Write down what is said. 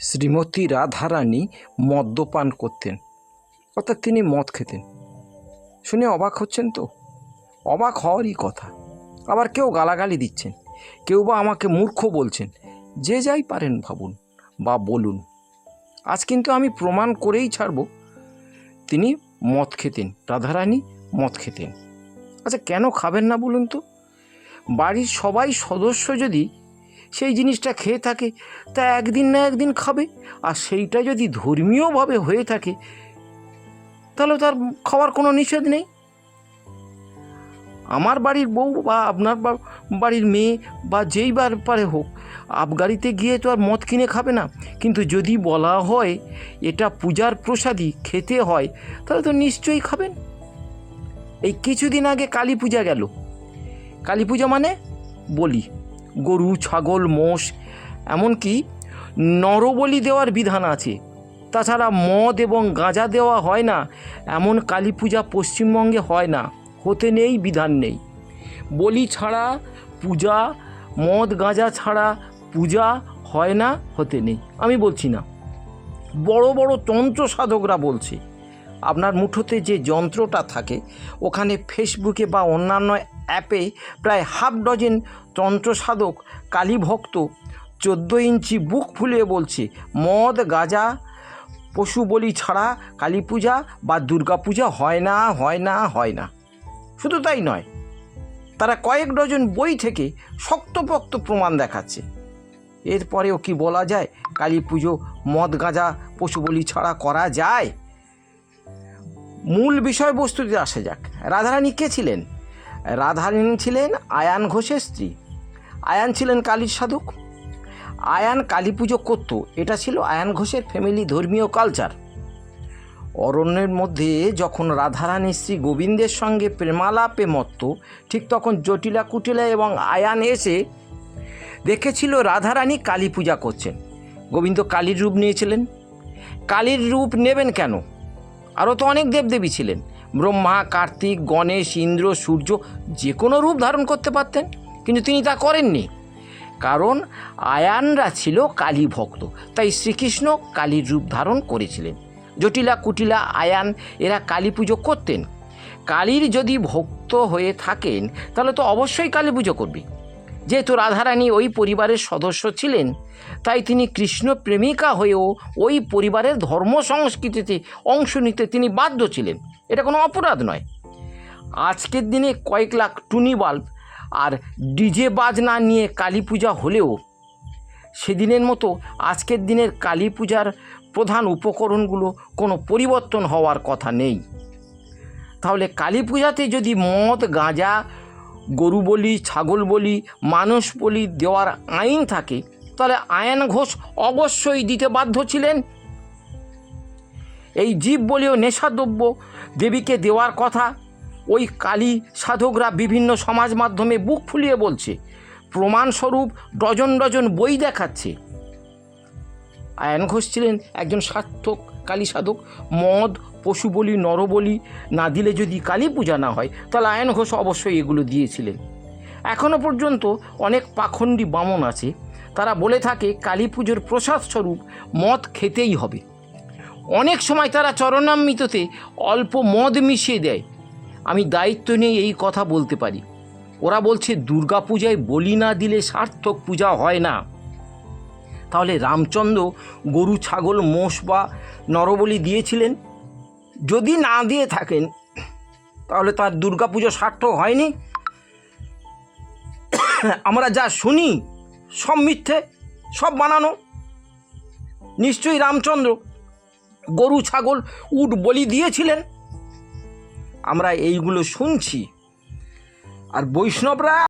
শ্রীমতী রাধারানী মদ্যপান করতেন, অর্থাৎ তিনি মদ খেতেন। শুনে অবাক হচ্ছেন তো? অবাক হওয়ারই কথা। আবার কেউ গালাগালি দিচ্ছেন, কেউ বা আমাকে মূর্খ বলছেন, যে যাই পারেন ভাবুন বা বলুন। আজ কিন্তু আমি প্রমাণ করেই ছাড়ব। তিনি মদ খেতেন, রাধারানী মদ খেতেন। আচ্ছা কেন খাবেন না বলুন তো? বাড়ির সবাই সদস্য যদি সেই জিনিসটা খেয়ে থাকে, তা একদিন না একদিন খাবে। আর সেইটা যদি ধর্মীয়ভাবে হয়ে থাকে, তাহলে তার খাওয়ার কোনো নিষেধ নেই। আমার বাড়ির বউ বা আপনার বাড়ির মেয়ে বা যেই ব্যাপারে হোক, আবগারিতে গিয়ে তো আর মদ কিনে খাবে না। কিন্তু যদি বলা হয় এটা পূজার প্রসাদী খেতে হয়, তাহলে তো নিশ্চয়ই খাবেন। এই কিছুদিন আগে কালী পূজা গেল। কালী পূজা মানে বলি। গরু, ছাগল, মোষ, এমনকি নরবলি দেওয়ার বিধান আছে। তাছাড়া মদ এবং গাঁজা দেওয়া হয় না, এমন কালী পূজা পশ্চিমবঙ্গে হয় না, হতে নেই, বিধান নেই। বলি ছাড়া পূজা, মদ, গাঁজা ছাড়া পূজা হয় না, হতে নেই। আমি বলছি না। বড় বড় তন্ত্র সাধকরা বলছে আপনার মুঠোতে যে যন্ত্রটা থাকে, ওখানে ফেসবুকে বা অন্যান্য অ্যাপে প্রায় হাফ ডজন তন্ত্র সাধক কালী ভক্ত চোদ্দ ইঞ্চি বুক ফুলিয়ে বলছে, মদ, গাঁজা, পশু বলি ছাড়া কালী পূজা বা দুর্গা পূজা হয় না হয় না হয় না। শুধু তাই নয়, তারা কয়েক ডজন বই থেকে শক্তপোক্ত প্রমাণ দেখাচ্ছে। এরপরেও কি বলা যায়, কালী পুজো মদ, গাঁজা, পশু বলি ছাড়া করা যায়? মূল বিষয়বস্তুতে আসা যাক। রাধারানী কে ছিলেন? রাধারানী ছিলেন আয়ান ঘোষের স্ত্রী। আয়ান ছিলেন কালীর সাধক। আয়ান কালী পুজো করত। এটা ছিল আয়ান ঘোষের ফ্যামিলি ধর্মীয় কালচার অরণ্যের মধ্যে যখন রাধারানী শ্রী গোবিন্দের সঙ্গে প্রেমালাপে মত্ত, ঠিক তখন জটিলা কুটিলা এবং আয়ান এসে দেখেছিল রাধারানী কালী পূজা করছেন। গোবিন্দ কালীর রূপ নিয়েছিলেন। কালীর রূপ নেবেন কেন? আরও তো অনেক দেবদেবী ছিলেন। ব্রহ্মা, কার্তিক, গণেশ, ইন্দ্র, সূর্য যে কোনো রূপ ধারণ করতে পারতেন, কিন্তু তিনি তা করেননি। কারণ আয়ানরা ছিল কালী ভক্ত, তাই শ্রীকৃষ্ণ কালীর রূপ ধারণ করেছিলেন। জটিলা কুটিলা আয়ান এরা কালী পুজো করতেন। কালীর যদি ভক্ত হয়ে থাকেন, তাহলে তো অবশ্যই কালী পুজো করবে। যেহেতু রাধারানী ওই পরিবারের সদস্য ছিলেন, তাই তিনি কৃষ্ণ প্রেমিকা হয়েও ওই পরিবারের ধর্ম সংস্কৃতিতে অংশ নিতে তিনি বাধ্য ছিলেন। এটা কোনো অপরাধ নয়। আজকের দিনে কয়েক লাখ টুনি বাল্ব আর ডিজে বাজনা নিয়ে কালী পূজা হলেও সেদিনের মতো আজকের দিনের কালী পূজার প্রধান উপকরণগুলো কোনো পরিবর্তন হওয়ার কথা নেই। তাহলে কালী পূজাতে যদি মদ, গাঁজা গরু বলি, ছাগল বলি, মানুষ বলি দেওয়ার আইন থাকে, তাহলে আয়ন ঘোষ অবশ্যই দিতে বাধ্য ছিলেন? এই জীব বলেও নেশাদ্রব্য, দেবীকে দেওয়ার কথা, ওই কালী সাধকরা বিভিন্ন সমাজ মাধ্যমে বুক ফুলিয়ে বলছে, প্রমাণস্বরূপ ডজন ডজন বই দেখাচ্ছে। আয়ন ঘোষ ছিলেন একজন সার্থক কালী সাধক, মদ পশু বলি নরবলি না দিলে যদি কালী পূজা না হয় তাহলে আয়ন ঘোষ অবশ্যই এগুলো দিয়েছিলেন। এখনও পর্যন্ত অনেক পাখণ্ডী বামন আছে। তারা বলে থাকে, কালী পুজোর প্রসাদ স্বরূপ মদ খেতেই হবে। অনেক সময় তারা চরণামৃততে অল্প মদ মিশিয়ে দেয়। আমি দায়িত্ব নিয়ে এই কথা বলতে পারি। ওরা বলছে, দুর্গা পূজায় বলি না দিলে সার্থক পূজা হয় না। তাহলে রামচন্দ্র গরু, ছাগল, মোষ বা নরবলি দিয়েছিলেন? যদি না দিয়ে থাকেন, তাহলে তার দুর্গাপুজো সার্থক হয়নি। আমরা যা শুনি, সব মিথ্যে, সব বানানো। নিশ্চয়ই রামচন্দ্র গরু, ছাগল, উট, বলি দিয়েছিলেন। আমরা এইগুলো শুনছি। আর বৈষ্ণবরা